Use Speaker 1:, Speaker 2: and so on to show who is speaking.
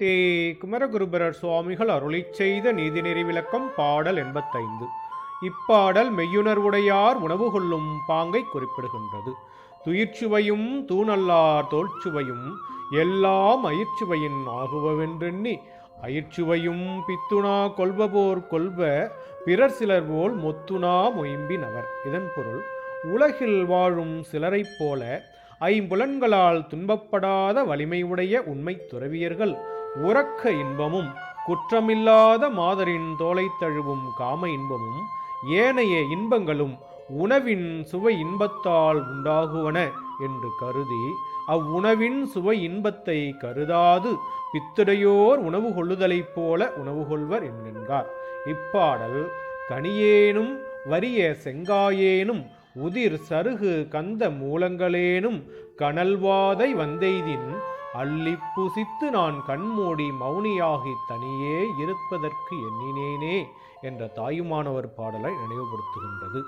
Speaker 1: தே குமரகுருபரர் சுவாமிகள் அருளி செய்த நீதிநெறி விளக்கம் பாடல் எண்பத்தைந்து. இப்பாடல் மெய்யுணர்வுடையார் உணவு கொள்ளும் பாங்கை குறிப்பிடுகின்றது. துயிர்ச்சுவையும் தூணல்லார் தோல்ச்சுவையும் எல்லாம் அயிர்ச்சுவையின் ஆகுவவென்றெண்ணி அயிர்ச்சுவையும் பித்துணா கொள்பபோர் கொள்ப பிறர் சிலர் போல் மொத்துணா மொயம்பினவர். இதன் பொருள் உலகில் வாழும் சிலரைப் போல ஐம்புலன்களால் துன்பப்படாத வலிமையுடைய உண்மை துறவியர்கள் உறக்க இன்பமும் குற்றமில்லாத மாதரின் தோலை தழுவும் காம இன்பமும் ஏனைய இன்பங்களும் உணவின் சுவை இன்பத்தால் உண்டாகுவன என்று கருதி அவ்வுணவின் சுவை இன்பத்தை கருதாது பித்துடையோர் உணவு கொள்ளுதலைப் போல உணவு கொள்வர் என்கின்றார் இப்பாடல் கனியேனும் வரிய செங்காயேனும் உதிர் சருகு கந்த மூலங்களேனும் கனல்வாதை வந்தெய்தின் அள்ளி புசித்து நான் கண்மூடி மௌனியாகித் தனியே இருப்பதற்கு எண்ணினேனே என்ற தாயுமானவர் பாடலை நினைவுபடுத்துகின்றது.